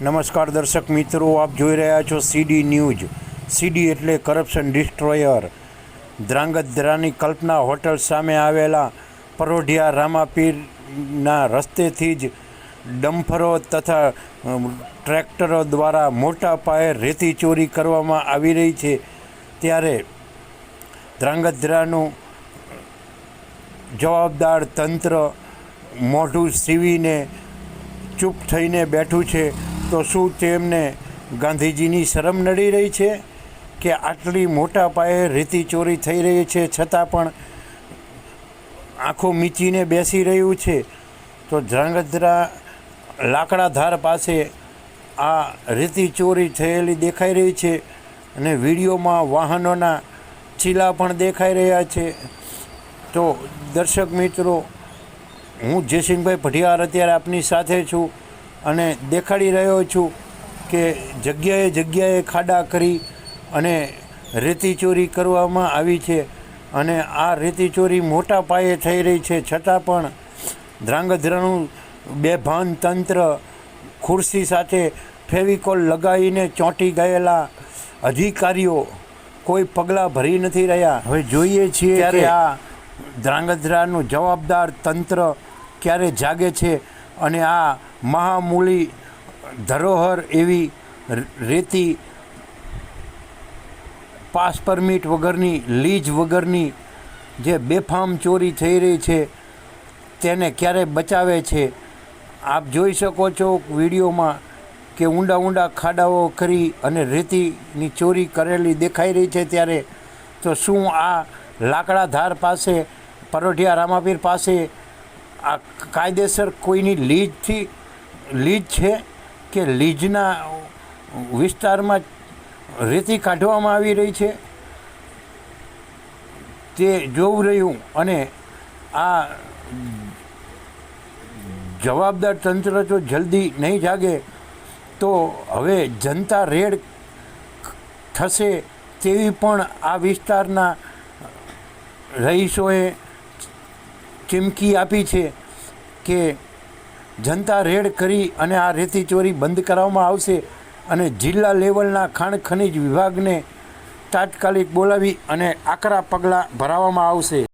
નમસ્કાર દર્શક મિત્રો, આપ જોઈ રહ્યા છો સીડી ન્યૂઝ. સીડી એટલે કરપ્શન ડિસ્ટ્રોયર ધ્રાંગધ્રાની કલ્પના હોટલ સામે આવેલા પરોઢિયા રામાપીરના રસ્તેથી જ ડમ્ફરો તથા ટ્રેક્ટરો દ્વારા મોટા પાયે રેતી ચોરી કરવામાં આવી રહી છે. ત્યારે ધ્રાંગધ્રાનું જવાબદાર તંત્ર મોઢું સીવીને ચૂપ થઈને બેઠું છે. તો શું તેમને ગાંધીજીની શરમ નડી રહી છે કે આટલી મોટા પાયે રેતી ચોરી થઈ રહી છે છતાં પણ આંખો મીચીને બેસી રહ્યું છે? તો ધ્રાંગધ્રા લાકડાધાર પાસે આ રેતી ચોરી થયેલી દેખાઈ રહી છે અને વિડીયોમાં વાહનોના ચીલા પણ દેખાઈ રહ્યા છે. તો દર્શક મિત્રો, હું જયસિંહભાઈ ભટિયાર અત્યારે આપની સાથે છું. અને દેખાડી રહ્યો છું કે જગ્યાએ જગ્યાએ ખાડા કરી અને રેતી ચોરી કરવામાં આવી છે અને આ રેતી ચોરી મોટા પાયે થઈ રહી છે. છતાં પણ ધ્રાંગધ્રાનું બેભાન તંત્ર ખુરશી સાથે ફેવિકોલ લગાવીને ચોંટી ગયેલા અધિકારીઓ કોઈ પગલાં ભરી નથી રહ્યા. હવે જોઈએ છીએ ત્યારે આ ધ્રાંગધ્રાનું જવાબદાર તંત્ર ક્યારે જાગે છે અને આ મહામૂલી ધરોહર એવી રેતી પાસ પરમિટ વગરની, લીજ વગરની જે બેફામ ચોરી થઈ રહી છે, તેને ક્યારે બચાવે છે? આપ જોઈ શકો છો વિડીયોમાં કે ઊંડા ઊંડા ખાડાઓ કરી અને રેતીની ચોરી કરેલી દેખાઈ રહી છે ત્યારે. તો શું આ લાકડાધાર પાસે, પરોઢિયા રામાપીર પાસે આ કાયદેસર કોઈની લીજથી લીજ છે કે લીજના વિસ્તારમાં રેતી કાઢવામાં આવી રહી છે. તે જોવું રહ્યું અને આ જવાબદાર તંત્ર જો જલ્દી નહીં જાગે, તો હવે જનતા રેડ થશે તેવી પણ આ વિસ્તારના રહીશોએ ચીમકી આપી છે કે જનતા રેડ કરી અને આ રેતી ચોરી બંધ કરાવવામાં આવશે અને જિલ્લા લેવલના ખાણ ખનિજ વિભાગને તાત્કાલિક બોલાવી અને આકરા પગલાં ભરાવવામાં આવશે.